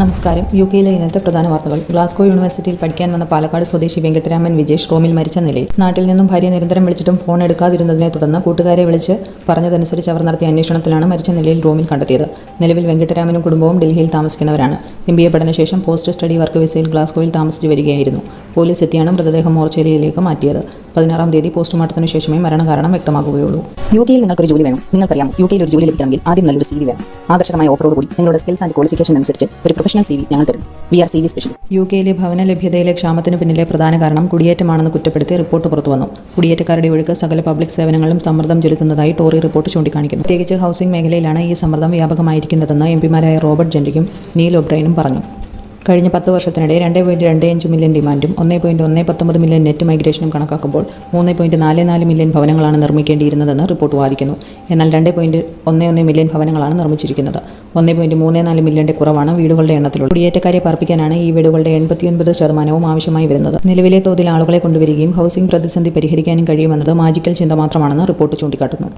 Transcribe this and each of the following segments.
നമസ്കാരം. യു കെയിലെ ഇന്നത്തെ പ്രധാന വാർത്തകൾ. ഗ്ലാസ്കോ യൂണിവേഴ്സിറ്റിയിൽ പഠിക്കാൻ വന്ന പാലക്കാട് സ്വദേശി വെങ്കട്ടരാമൻ വിജേഷ് റോമിൽ മരിച്ച നിലയിൽ നാട്ടിൽ നിന്നും ഭാര്യ നിരന്തരം വിളിച്ചിട്ടും ഫോൺ എടുക്കാതിരുന്നതിനെ തുടർന്ന് കൂട്ടുകാരെ വിളിച്ച് പറഞ്ഞതനുസരിച്ച് അവർ നടത്തിയ അന്വേഷണത്തിലാണ് മരിച്ച നിലയിൽ റോമിൽ കണ്ടെത്തിയത്. നിലവിൽ വെങ്കട്ടരാമനും കുടുംബവും ഡൽഹിയിൽ താമസിക്കുന്നവരാണ്. എം ബി എ പഠനശേഷം പോസ്റ്റ് സ്റ്റഡി വർക്ക് വിസയിൽ ഗ്ലാസ്കോയിൽ താമസിച്ചു വരികയായിരുന്നു. പോലീസ് എത്തിയാണ് മൃതദേഹം മോർച്ചേരിയിലേക്ക് മാറ്റിയത്. പതിനാറാം തീയതി പോസ്റ്റ്മോർട്ടത്തിന് ശേഷമേ മരണകാരണം വ്യക്തമാകുകയുള്ളൂ. യു കെയിൽ നിങ്ങൾക്കൊരു ജോലി വേണം. നിങ്ങൾക്കറിയാം യു കെയിൽ ഒരു ജോലി ലഭിക്കണമെങ്കിൽ ആദ്യം നല്ലൊരു സി വി വേണം. ആകർഷകമായ ഓഫറോട് കൂടി നിങ്ങളുടെ സ്കിൽസ് ആൻഡ് ക്വാളിഫിക്കേഷൻ അനുസരിച്ച് ഒരു പ്രൊഫഷണൽ സി വി ഞങ്ങൾ തരും. We are C V specialist U കെയിലെ ഭവന ലഭ്യതയിലെ ക്ഷാമത്തിന് പിന്നിലെ പ്രധാന കാരണം കുടിയേറ്റമാണെന്ന് കുറ്റപ്പെടുത്തി റിപ്പോർട്ട് പുറത്തുവന്നു കുടിയേറ്റക്കാരുടെ ഒഴുക്ക് സകല പബ്ലിക് സേവനങ്ങളും സമ്മർദ്ദം ചെലുത്തുന്നതായി ടോറി റിപ്പോർട്ട് ചൂണ്ടിക്കാണിക്കുന്നു. പ്രത്യേകിച്ച് ഹൗസിംഗ് മേഖലയിലാണ് ഈ സമ്മർദ്ദം വ്യാപകമായിരിക്കുന്നതെന്ന് എം പിമാരായ റോബർട്ട് ജെൻഡിക്കും നീൽ ഒബ്രൈനും പറഞ്ഞു. കഴിഞ്ഞ പത്ത് വർഷത്തിനിടെ രണ്ട് പോയിന്റ് രണ്ട് അഞ്ച് മില്യൺ ഡിമാൻഡും ഒന്ന് പോയിന്റ് ഒന്ന് പത്തൊമ്പത് മില്യൺ നെറ്റ് മൈഗ്രേഷനും കണക്കാക്കുമ്പോൾ മൂന്ന് പോയിന്റ് നാല് നാല് മില്യൺ ഭവനങ്ങളാണ് നിർമ്മിക്കേണ്ടിയിരുന്നതെന്ന് റിപ്പോർട്ട് വാദിക്കുന്നു. എന്നാൽ രണ്ട് പോയിന്റ് ഒന്ന് ഒന്ന് മില്യൺ ഭവനങ്ങളാണ് നിർമ്മിച്ചിരിക്കുന്നത്. ഒന്ന് പോയിന്റ് മൂന്ന് നാല് മില്യന്റെ കുറവാണ് വീടുകളുടെ എണ്ണത്തിലുള്ളത് കുടിയേറ്റക്കാരെ പാർപ്പിക്കാനാണ് ഈ വീടുകളുടെ എൺപത്തിയൊൻപത് ശതമാനവും ആവശ്യമായി വരുന്നത്. നിലവിലെ തോതിൽ ആളുകളെ കൊണ്ടുവരികയും ഹൗസിംഗ് പ്രതിസന്ധി പരിഹരിക്കാനും കഴിയുമെന്നത് മാജിക്കൽ ചിന്ത മാത്രമാണെന്ന് റിപ്പോർട്ട് ചൂണ്ടിക്കാട്ടുന്നു.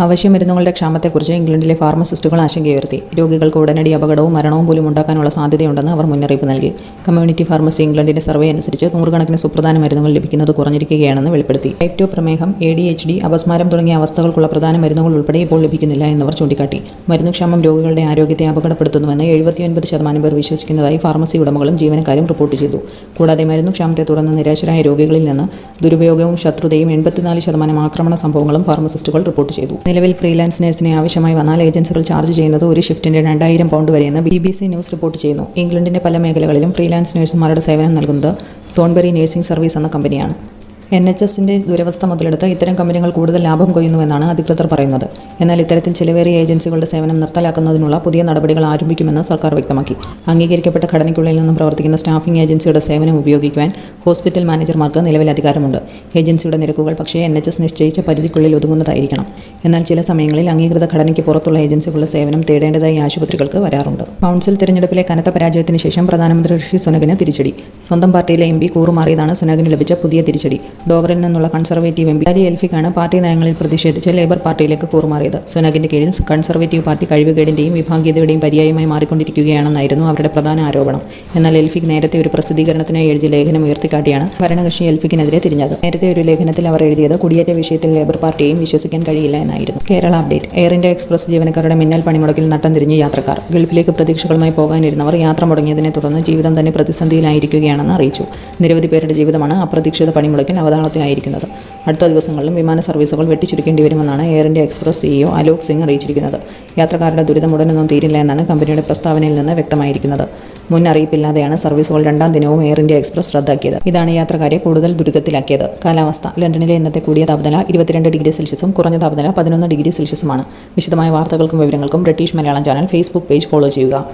അവശ്യ മരുന്നുകളുടെ ക്ഷാമത്തെക്കുറിച്ച് ഇംഗ്ലണ്ടിലെ ഫാർമസിസ്റ്റുകൾ ആശങ്കയുയർത്തി രോഗികൾക്ക് ഉടനടി അപകടവും മരണവും പോലും ഉണ്ടാക്കാനുള്ള സാധ്യതയുണ്ടെന്ന് അവർ മുന്നറിയിപ്പ് നൽകി. കമ്മ്യൂണിറ്റി ഫാർമസി ഇംഗ്ലണ്ടിന്റെ സർവേ അനുസരിച്ച് നൂറുകണക്കിന് സുപ്രധാന മരുന്നുകൾ ലഭിക്കുന്നത് കുറഞ്ഞിരിക്കുകയാണെന്ന് വെളിപ്പെടുത്തി. ഏറ്റവും പ്രമേഹം എ ഡി എച്ച് ഡി അപസ്മാരം തുടങ്ങിയ അവസ്ഥകൾക്കുള്ള പ്രധാന മരുന്നുകൾ ഉൾപ്പെടെ ഇപ്പോൾ ലഭിക്കുന്നില്ല എന്നവർ ചൂണ്ടിക്കാട്ടി. മരുന്നുക്ഷാമം രോഗികളുടെ ആരോഗ്യത്തെ അപകടപ്പെടുത്തുന്നുവെന്ന് എഴുപത്തിയൊൻപത് ശതമാനം പേർ വിശ്വസിക്കുന്നതായി ഫാർമസി ഉടമകളും ജീവനക്കാരും റിപ്പോർട്ട് ചെയ്തു. കൂടാതെ മരുന്നുക്ഷാമത്തെ തുടർന്ന് നിരാശരായ രോഗികളിൽ നിന്ന് ദുരുപയോഗവും ശത്രുതയും എൺപത്തിനാല് ശതമാനം ആക്രമണ സംഭവങ്ങളും ഫാർമസിസ്റ്റുകൾ റിപ്പോർട്ട് ചെയ്തു. നിലവിൽ ഫ്രീലാൻസ് നേഴ്സിനെ ആവശ്യമായി വന്നാൽ ഏജൻസികൾ ചാർജ് ചെയ്യുന്നത് ഒരു ഷിഫ്റ്റിന്റെ രണ്ടായിരം pound വരെയെന്ന് B B C news report ചെയ്യുന്നു. ഇംഗ്ലണ്ടിന്റെ പല മേഖലകളിലും ഫ്രീലാൻസ് നഴ്സുമാരുടെ സേവനം നൽകുന്നത് തോൺബെറി നഴ്സിംഗ് സർവീസ് എന്ന കമ്പനിയാണ് എൻ എച്ച് എസിന്റെ ദുരവസ്ഥ മുതലെടുത്ത് ഇത്തരം കമ്പനികൾ കൂടുതൽ ലാഭം കൊയ്യുന്നുവെന്നാണ് അധികൃതർ പറയുന്നത്. എന്നാൽ ഇത്തരത്തിൽ ചിലവേറിയ ഏജൻസികളുടെ സേവനം നിർത്തലാക്കുന്നതിനുള്ള പുതിയ നടപടികൾ ആരംഭിക്കുമെന്ന് സർക്കാർ വ്യക്തമാക്കി. അംഗീകരിക്കപ്പെട്ട ഘടനയ്ക്കുള്ളിൽ നിന്നും പ്രവർത്തിക്കുന്ന സ്റ്റാഫിംഗ് ഏജൻസിയുടെ സേവനം ഉപയോഗിക്കുവാൻ ഹോസ്പിറ്റൽ മാനേജർമാർക്ക് നിലവിൽ അധികാരമുണ്ട്. ഏജൻസിയുടെ നിരക്കുകൾ പക്ഷേ എൻ എച്ച് എസ് നിശ്ചയിച്ച പരിധിക്കുള്ളിൽ ഒതുങ്ങുന്നതായിരിക്കണം. എന്നാൽ ചില സമയങ്ങളിൽ അംഗീകൃത ഘടനയ്ക്ക് പുറത്തുള്ള ഏജൻസികളുടെ സേവനം തേടേണ്ടതായി ആശുപത്രികൾക്ക് വരാറുണ്ട്. കൗൺസിൽ തിരഞ്ഞെടുപ്പിലെ കനത്ത പരാജയത്തിന് ശേഷം പ്രധാനമന്ത്രി ഋഷി സുനകിന് തിരിച്ചടി. സ്വന്തം പാർട്ടിയിലെ എം പി കൂറുമാറിയതാണ് സുനകിന് ലഭിച്ച പുതിയ തിരിച്ചടി. ഡോവറിൽ നിന്നുള്ള കൺസർവേറ്റീവ് എം പി അലി എൽഫിക്കാണ് പാർട്ടി നയങ്ങളിൽ പ്രതിഷേധിച്ച് ലേബർ പാർട്ടിയിലേക്ക് കൂറുമാറിയത്. സുനകിന്റെ കീഴിൽ കൺസർവേറ്റീവ് പാർട്ടി കഴിവുകേടിന്റെയും വിഭാഗീയതയുടെയും പര്യായമായി മാറിക്കൊണ്ടിരിക്കുകയാണെന്നായിരുന്നു അവരുടെ പ്രധാന ആരോപണം. എന്നാൽ എൽഫിക് നേരത്തെ ഒരു പ്രസിദ്ധീകരണത്തിനായി എഴുതിയ ലേഖനം ഉയർത്തിക്കാട്ടിയാണ് ഭരണകക്ഷി എൽഫിക്കിനെതിരെ തിരിഞ്ഞത്. നേരത്തെ ഒരു ലേഖനത്തിൽ അവർ എഴുതിയത് കുടിയേറ്റ വിഷയത്തിൽ ലേബർ പാർട്ടിയെയും വിശ്വസിക്കാൻ കഴിയില്ല എന്നായിരുന്നു. Kerala update. Air India Express ജീവനക്കാരുടെ മിന്നൽ പണിമുടക്കിൽ നട്ടം തിരിഞ്ഞ് യാത്രക്കാർ. ഗൾഫിലേക്ക് പ്രതീക്ഷകളുമായി പോകാനിരുന്നവർ യാത്ര മുടങ്ങിയതിനെ തുടർന്ന് ജീവിതം തന്നെ പ്രതിസന്ധിയിലായിരിക്കുകയാണെന്ന് അറിയിച്ചു. നിരവധി പേരുടെ ജീവിതമാണ് അപ്രതീക്ഷിത പണിമുടക്കിൽ അവതാളത്തിലായിരിക്കുന്നത് അടുത്ത ദിവസങ്ങളിലും വിമാന സർവീസുകൾ വെട്ടിച്ചുരുക്കേണ്ടി വരുമെന്നാണ് Air India Express CEO Alok Singh അറിയിച്ചിരിക്കുന്നത്. യാത്രക്കാരുടെ ദുരിതം ഉടനൊന്നും തീരില്ല എന്നാണ് കമ്പനിയുടെ പ്രസ്താവനയിൽ നിന്ന് വ്യക്തമായിരിക്കുന്നത്. മുൻ അറിയിപ്പില്ലാതെയാണ് സർവീസുകൾ രണ്ടാം ദിനവും എയർ ഇന്ത്യ എക്സ്പ്രസ് റദ്ദാക്കിയത്. ഇതാണ് യാത്രക്കാരെ കൂടുതൽ ദുരിതത്തിലാക്കിയത്. കാലാവസ്ഥ. ലണ്ടനിലെ ഇന്നത്തെ കൂടിയ താപനില ഇരുപത്തിരണ്ട് ഡിഗ്രി സെൽഷ്യസും കുറഞ്ഞ താപനില പതിനൊന്ന് ഡിഗ്രി സെൽഷ്യസുമാണ്. വിശദമായ വാർത്തകൾക്കും വിവരങ്ങൾക്കും British Malayalam channel Facebook page follow ചെയ്യുക.